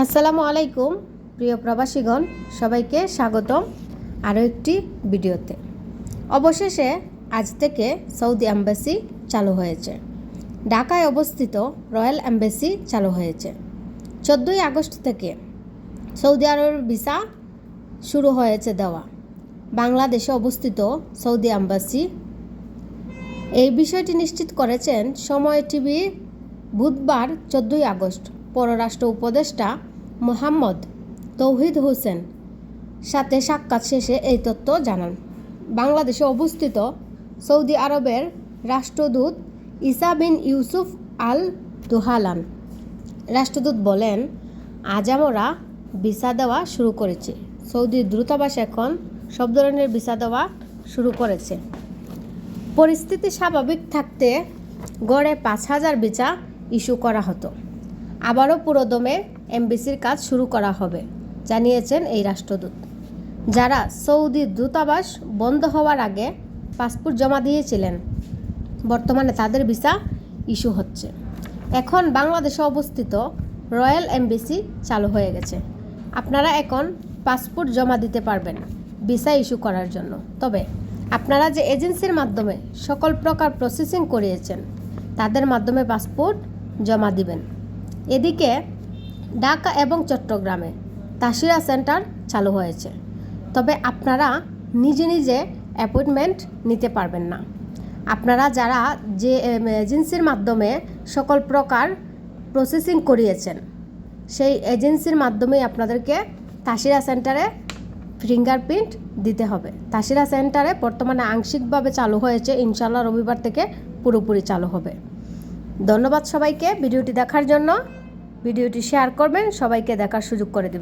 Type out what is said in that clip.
আসসালামু আলাইকুম, প্রিয় প্রবাসীগণ, সবাইকে স্বাগতম আরও একটি ভিডিওতে। অবশেষে আজ থেকে সৌদি অ্যাম্বাসি চালু হয়েছে। ঢাকায় অবস্থিত রয়্যাল অ্যাম্বাসি চালু হয়েছে। চোদ্দোই আগস্ট থেকে সৌদি আরবের ভিসা শুরু হয়েছে দেওয়া। বাংলাদেশে অবস্থিত সৌদি অ্যাম্বাসি এই বিষয়টি নিশ্চিত করেছেন সময় টিভি বুধবার, চোদ্দোই আগস্ট। পররাষ্ট্র উপদেষ্টা মোহাম্মদ তৌহিদ হোসেন সাথে সাক্ষাৎ শেষে এই তথ্য জানান। বাংলাদেশে অবস্থিত সৌদি আরবের রাষ্ট্রদূত ইসা বিন ইউসুফ আল দোহালান রাষ্ট্রদূত বলেন, আজ আমরা ভিসা দেওয়া শুরু করেছি। সৌদি দূতাবাস এখন সব ধরনের ভিসা দেওয়া শুরু করেছে। পরিস্থিতি স্বাভাবিক থাকতে গড়ে পাঁচ হাজার ভিসা ইস্যু করা হতো। আবারও পুরোদমে এমবিসির কাজ শুরু করা হবে, জানিয়েছেন এই রাষ্ট্রদূত। যারা সৌদি দূতাবাস বন্ধ হওয়ার আগে পাসপোর্ট জমা দিয়েছিলেন, বর্তমানে তাদের ভিসা ইস্যু হচ্ছে। এখন বাংলাদেশে অবস্থিত রয়্যাল এমবিসি চালু হয়ে গেছে। আপনারা এখন পাসপোর্ট জমা দিতে পারবেন ভিসা ইস্যু করার জন্য। তবে আপনারা যে এজেন্সির মাধ্যমে সকল প্রকার প্রসেসিং করিয়েছেন, তাদের মাধ্যমে পাসপোর্ট জমা দিবেন। এদিকে ঢাকা এবং চট্টগ্রামে তাসিরা সেন্টার চালু হয়েছে। তবে আপনারা নিজে নিজে অ্যাপয়েন্টমেন্ট নিতে পারবেন না। আপনারা যারা যে এজেন্সির মাধ্যমে সকল প্রকার প্রসেসিং করিয়েছেন, সেই এজেন্সির মাধ্যমেই আপনাদেরকে তাসিরা সেন্টারে ফিঙ্গারপ্রিন্ট দিতে হবে। তাসিরা সেন্টারে বর্তমানে আংশিকভাবে চালু হয়েছে ইনশাল্লাহ রবিবার থেকে পুরোপুরি চালু হবে। ধন্যবাদ সবাইকে। ভিডিওটি দেখার জন্য ভিডিওটি শেয়ার করবেন সবাইকে দেখার সুযোগ করে দেবেন।